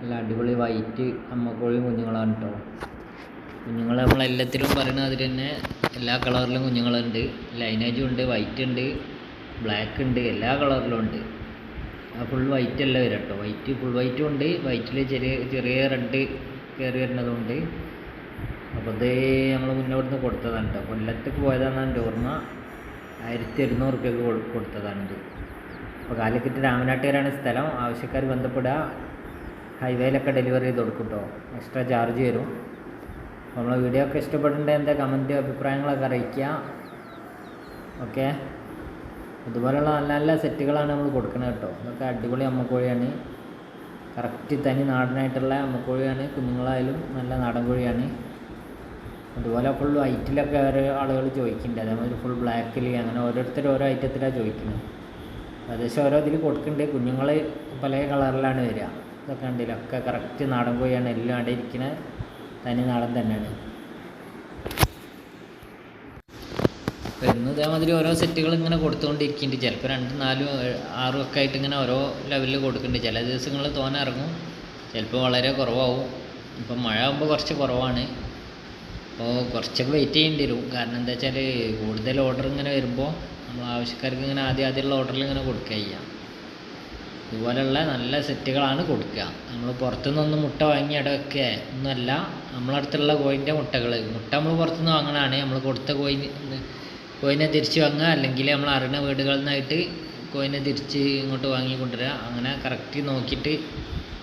നല്ല അടിപൊളി വൈറ്റ് അമ്മക്കോഴി കുഞ്ഞുങ്ങളാണ് കേട്ടോ കുഞ്ഞുങ്ങൾ നമ്മളെല്ലാത്തിലും പറയുന്ന അതിൽ തന്നെ എല്ലാ കളറിലും കുഞ്ഞുങ്ങളുണ്ട്. ലൈനേജും ഉണ്ട് വൈറ്റ് ഉണ്ട് ബ്ലാക്ക് ഉണ്ട് എല്ലാ കളറിലും ഉണ്ട്. ഫുൾ വൈറ്റ് അല്ല വരാം കേട്ടോ വൈറ്റ് ഫുൾ വൈറ്റും ഉണ്ട്. വൈറ്റിൽ ചെറിയ ചെറിയ റെഡ് കയറി വരുന്നതുകൊണ്ട് അപ്പോൾ ഇത് നമ്മൾ മുന്നോട്ട് കൊടുത്തതാണ് കേട്ടോ കൊല്ലത്തേക്ക് പോയതാണ് എന്റെ ഓർമ്മ. ആയിരത്തി ഒരുന്നൂറ് റുപ്യക്ക് കൊടുത്തതാണിത്. അപ്പോൾ കാലിക്കറ്റ് രാമനാട്ടുകാരാണ് സ്ഥലം. ആവശ്യക്കാർ ബന്ധപ്പെടുക. ഹൈവേയിലൊക്കെ ഡെലിവറി ചെയ്ത് കൊടുക്കും കേട്ടോ എക്സ്ട്രാ ചാർജ് വരും നമ്മൾ വീഡിയോ ഒക്കെ ഇഷ്ടപ്പെട്ടിട്ടുണ്ടെങ്കിൽ എന്താ കമന്റ് അഭിപ്രായങ്ങളൊക്കെ അറിയിക്കുക. ഓക്കെ അതുപോലെയുള്ള നല്ല നല്ല സെറ്റുകളാണ് നമ്മൾ കൊടുക്കുന്നത് കേട്ടോ. ഇതൊക്കെ അടിപൊളി അമ്മക്കോഴിയാണ്. കറക്റ്റ് തനി നാടനായിട്ടുള്ള അമ്മക്കോഴിയാണ്. കുഞ്ഞുങ്ങളായാലും നല്ല നാടൻ കോഴിയാണ്. അതുപോലെ ഫുൾ വൈറ്റിലൊക്കെ ഓരോ ആളുകൾ ചോദിക്കുന്നുണ്ട്. അതേമാതിരി ഫുൾ ബ്ലാക്കിൽ അങ്ങനെ ഓരോരുത്തർ ഓരോ ഐറ്റത്തിലാണ് ചോദിക്കുന്നത്. ഏകദേശം ഓരോ ഇതിൽ കൊടുക്കുന്നുണ്ട്. കുഞ്ഞുങ്ങൾ പല കളറിലാണ് വരിക. ഇതൊക്കെ ഉണ്ടല്ലോ ഒക്കെ കറക്റ്റ് നാടൻ കോഴിയാണ് എല്ലാം അവിടെ ഇരിക്കുന്ന തനി നാടൻ തന്നെയാണ്. ഇന്ന് ഇതേമാതിരി ഓരോ സെറ്റുകൾ ഇങ്ങനെ കൊടുത്തുകൊണ്ടിരിക്കുന്നുണ്ട്. ചിലപ്പോൾ രണ്ടും നാലും ആറും ഒക്കെ ആയിട്ട് ഇങ്ങനെ ഓരോ ലെവലിൽ കൊടുക്കുന്നുണ്ട്. ചില ദിവസങ്ങളിൽ തോനെ ഇറങ്ങും. ചിലപ്പോൾ വളരെ കുറവാവും. ഇപ്പം മഴ ആകുമ്പോൾ കുറച്ച് കുറവാണ്. അപ്പോൾ കുറച്ചൊക്കെ വെയിറ്റ് ചെയ്യേണ്ടി വരും. കാരണം എന്താ വെച്ചാൽ കൂടുതൽ ഓർഡർ ഇങ്ങനെ വരുമ്പോൾ നമ്മൾ ആവശ്യക്കാർക്ക് ഇങ്ങനെ ആദ്യം ആദ്യമുള്ള ഓർഡറിൽ ഇങ്ങനെ കൊടുക്കുക ചെയ്യാം. ഇതുപോലെയുള്ള നല്ല സെറ്റുകളാണ് കൊടുക്കുക. നമ്മൾ പുറത്തുനിന്നൊന്നും മുട്ട വാങ്ങി അവിടെ വെക്കുക ഒന്നുമല്ല നമ്മളടുത്തുള്ള കോയിന്റെ മുട്ടകൾ മുട്ട നമ്മൾ പുറത്തുനിന്ന് വാങ്ങണതാണ്. നമ്മൾ കൊടുത്ത കോയിന് കോയിനെ തിരിച്ച് വാങ്ങുക അല്ലെങ്കിൽ നമ്മൾ അറിയുന്ന വീടുകളിൽ നിന്നായിട്ട് കോയിനെ തിരിച്ച് ഇങ്ങോട്ട് വാങ്ങി കൊണ്ടുവരിക. അങ്ങനെ കറക്റ്റ് നോക്കിയിട്ട്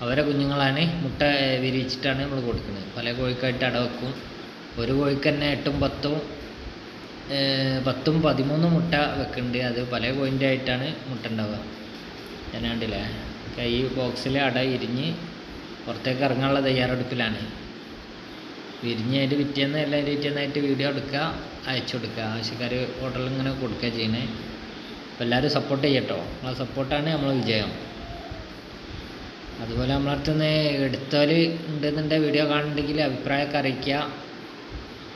അവരെ കുഞ്ഞുങ്ങളാണ് മുട്ട വിരിയിച്ചിട്ടാണ് നമ്മൾ കൊടുക്കുന്നത്. പല കോഴിക്കായിട്ട് അട വെക്കും ഒരു കോഴിക്ക് തന്നെ എട്ടും പത്തും പത്തും പതിമൂന്നും മുട്ട വെക്കുന്നുണ്ട്. അത് പല കോയിന്റെ ആയിട്ടാണ് മുട്ട ഉണ്ടാവുക. ഞാൻ കണ്ടില്ലേ? കൈ ബോക്സിൽ അട ഇരിഞ്ഞ് പുറത്തേക്ക് ഇറങ്ങാനുള്ള തയ്യാറെടുപ്പിലാണ്. വിരിഞ്ഞ് അതിന്റെ പിറ്റേന്ന് എല്ലാവരും പിറ്റേന്നായിട്ട് വീഡിയോ എടുക്കുക അയച്ചു കൊടുക്കുക. ആവശ്യക്കാർ ഹോട്ടലിൽ ഇങ്ങനെ കൊടുക്കുക ചെയ്യണേ. അപ്പോൾ എല്ലാവരും സപ്പോർട്ട് ചെയ്യട്ടോ ആ സപ്പോർട്ടാണ് നമ്മളെ വിജയം. അതുപോലെ നമ്മളടുത്ത് നിന്ന് എടുത്തവർ ഉണ്ടെന്നുണ്ടെങ്കിൽ വീഡിയോ കാണുന്നുണ്ടെങ്കിൽ അഭിപ്രായമൊക്കെ അറിയിക്കുക.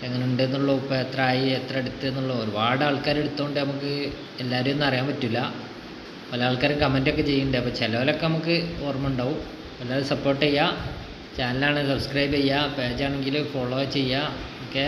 എങ്ങനെ ഉണ്ടെന്നുള്ളൂ ഇപ്പോൾ എത്ര ആയി എത്ര എടുത്തെന്നുള്ളൂ ഒരുപാട് ആൾക്കാർ എടുത്തുകൊണ്ട് നമുക്ക് എല്ലാവരെയും ഒന്നും അറിയാൻ പറ്റില്ല. പല ആൾക്കാരും കമന്റൊക്കെ ചെയ്യുന്നുണ്ട്. അപ്പോൾ ചിലവരൊക്കെ നമുക്ക് ഓർമ്മ ഉണ്ടാവും എല്ലാവരും സപ്പോർട്ട് ചെയ്യുക. ചാനലാണ് സബ്സ്ക്രൈബ് ചെയ്യുക. പേജാണെങ്കിൽ ഫോളോ ചെയ്യുക. ഓക്കെ